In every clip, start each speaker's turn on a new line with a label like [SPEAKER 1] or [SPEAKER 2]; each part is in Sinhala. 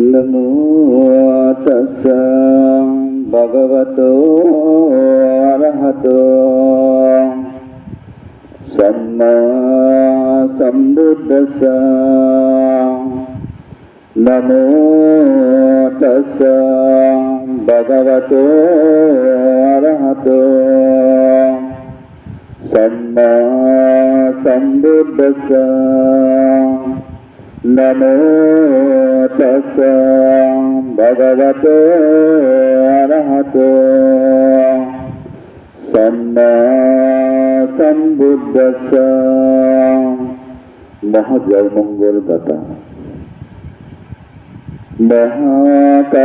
[SPEAKER 1] नमो तस् भगवतो अरहतो सम्मा सम्बुद्धस नमो तस् भगवतो अरहतो सम्मा सम्बुद्धस नमो तस्य भगवतो अरहतो सम्मा सम्बुद्धस्य মহাজয়মঙ্গলদাতা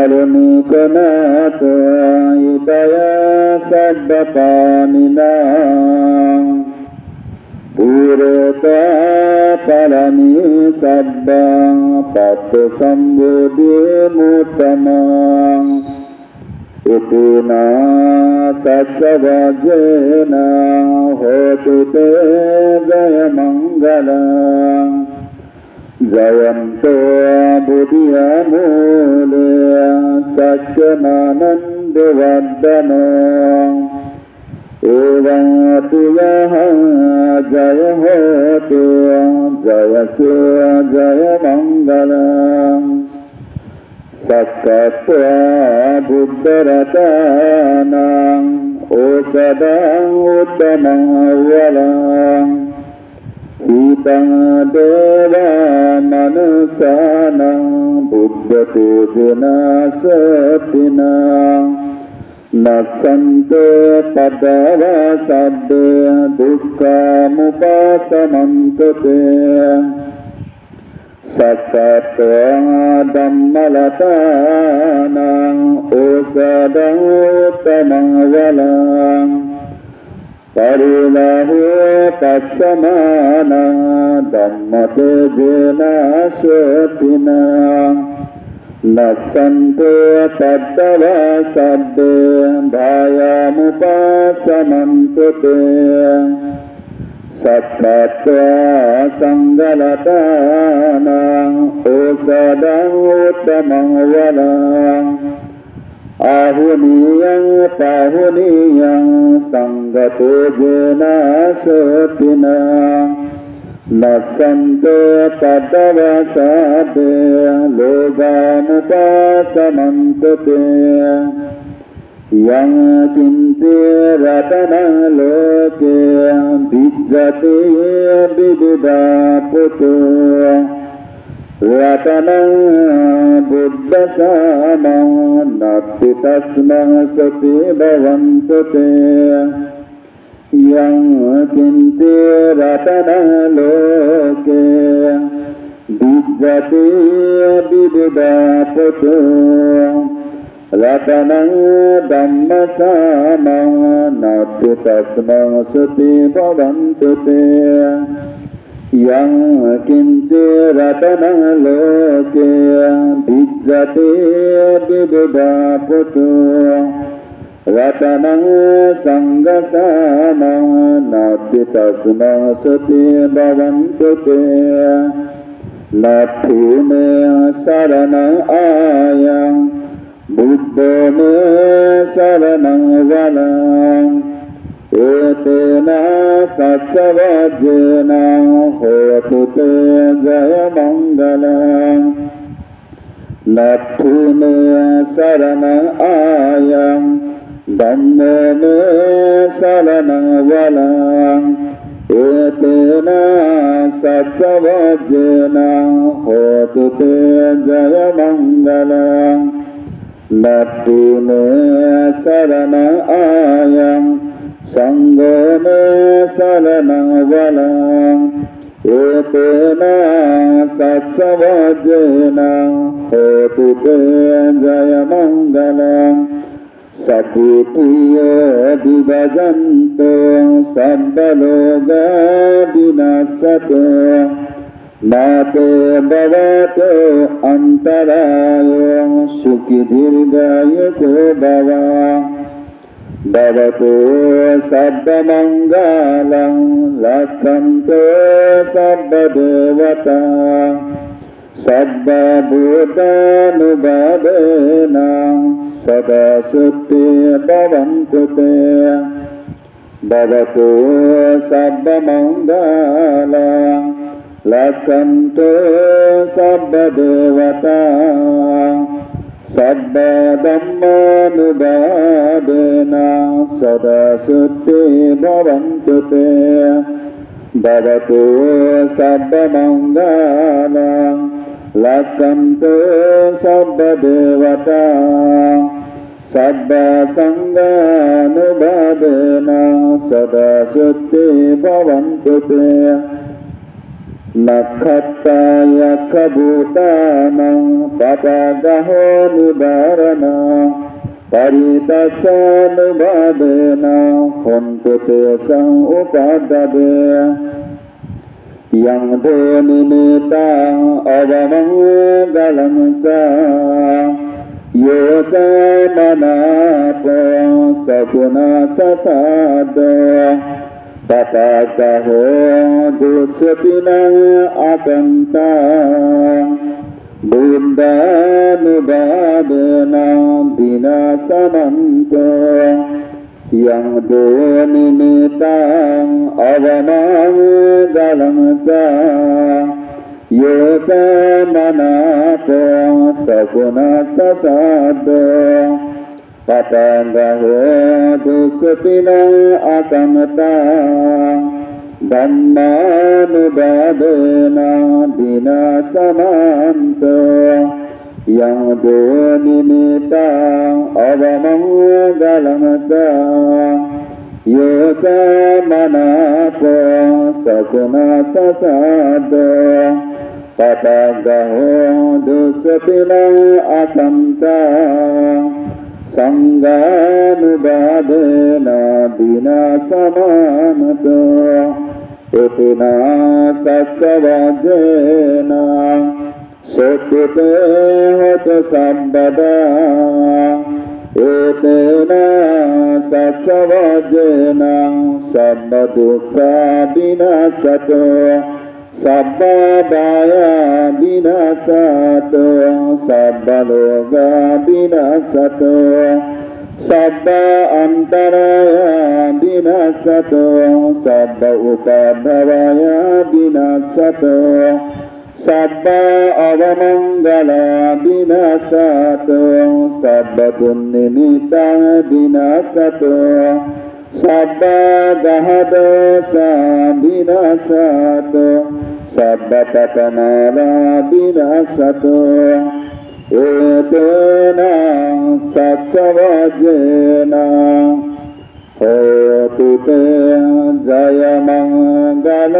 [SPEAKER 1] মহাকারণিকনাথ দয়া সর্বপাণিনা পুরতা කරුණිකනාත යුදය සබ්බපානිනා පුරතා පරමී සබ්බං පත්ත සම්බෝධි මුතමං ඉතිනා සත්සවජේන හෝතු තේ ජය මංගලං. ජයන්තෝ බුද්ධිය මූලය සච්චනනන්ද වද්දනෝ එවං තුයහ ජය හෝතු ජයසෝ ජය මංගලං සක්කත්වා බුද්ධ රතනං ඕසදං උත්තමං වලං ඊතං දේවා මනසානං බුද්ධ පූජනාසතිනං නසන්තෝ පදව සබ්බේ දුක්ඛමුපසමන්තතේ සක්කත්වා ධම්මලතානං ඕසදං උත්තමං වලං පරිලහෝ පස්සමාන ධම්මතේජනසතින නසන්තෝ පද්දව සබ්බේ භායමුපසමන්තතේ සක්කත්වා සංගලතානං ඕසදං උත්තමං වලං ආහුනීයං පාහුනීයං සංගතෝ ජනසතින නසන්තෝ පදව සබ්බේ ලෝකානුපසමන්තතේ යං කිංචේ රතන ලෝකේ විජ්ජති විදුදා පුතෝ රතනං බුද්ධ සාමං නත්ති තස්මං සති භවන්තතේ යං කිංචේ රතන ලෝකේ විජ්ජති විදුදා පුතෝ රතනං ධම්මසාමං නත්ති තස්මං සති භවන්තතේ යං කිංච රතනං ලෝකේ විජ්ජතේ විදුදා පුතෝ රතනං සංගසානං නත්ති තස්මං සති භවන්තතේ ලක්ඛුනේ සරණ ආයං බුද්ධනේ සරණං වලං ඒතේන සච්චවජ්ජේන හෝතු තේ ජය මංගලං. නත්ථුනේ සරණ ආයං ධම්මනේ සරණං වලං ඒතේන සච්චවජ්ජේන හෝතු තේ ජය මංගලං නත්ථුනේ සරණ ආයං සංගමේ සරණං වලං ඒතේන සත්සවජ්ජේන හෝතු තේ ජය මංගලං සකුතිය දිවජන්තෝ සබ්බ ලෝක විනස්සතෝ නාතේ භවතෝ අන්තරායෝ සුඛි දීර්ඝායුකෝ භවා. භවතෝ සබ්බ මංගලං ලක්ඛන්තෝ සබ්බ දේවතා. සබ්බ භූතානුභාවේන සදා සුත්තිය භවන්තු තේ භවතු සබ්බ මංගලං. ලක්ඛන්තු සබ්බ දේවතා. සබ්බ ධම්මානුභාවේන සදා සුත්තිය භවන්තු තේ භවතු සබ්බ මංගලං ලක්ඛන්තු සබ්බ දේවතා සබ්බ සංඝානුභාවේන සදා සුත්ති භවන්තු තේ නක්ඛත්තායක yang tu nimitang avamangalam cha yoga manapo saguna sasada tatakaho dusupinang akanta buddha nubadana dinasamanta දුස්සපිනං අකන්තා බුද්ධානුභාවන විනාසමන්තෝ යං දෝනිමිතං අවමංගලං චා යෝසමනාපෝ සගුණ සසාද පතංගහෝ දුස්සපින අකමතා ධම්මානුභාවේන දින yang tu nimitang avamang galamata yo ca manapo sakuna sasado patagaho dusapinang atanta sanganubadena binasamanato utina sattavajena හොත සම්බදා ඒතේන සච්චවජන සම්බ දුක්ඛා විනාසතෝ සබ්බාදාය විනාසතෝ සබ්බ ලෝක විනාසතෝ සබ්බ අන්තරය විනාසතෝ සබ්බ උපභවය විනාසතෝ සබ්බ අවමංගල විනාසතෝ සබ්බ දුන්නිමිතං විනාසතෝ සබ්බ ගහදෝස විනාසතෝ සබ්බ පතනාලා විනාසතෝ ඒතේන සත්සවජේන හෝතු තේ ජය මංගල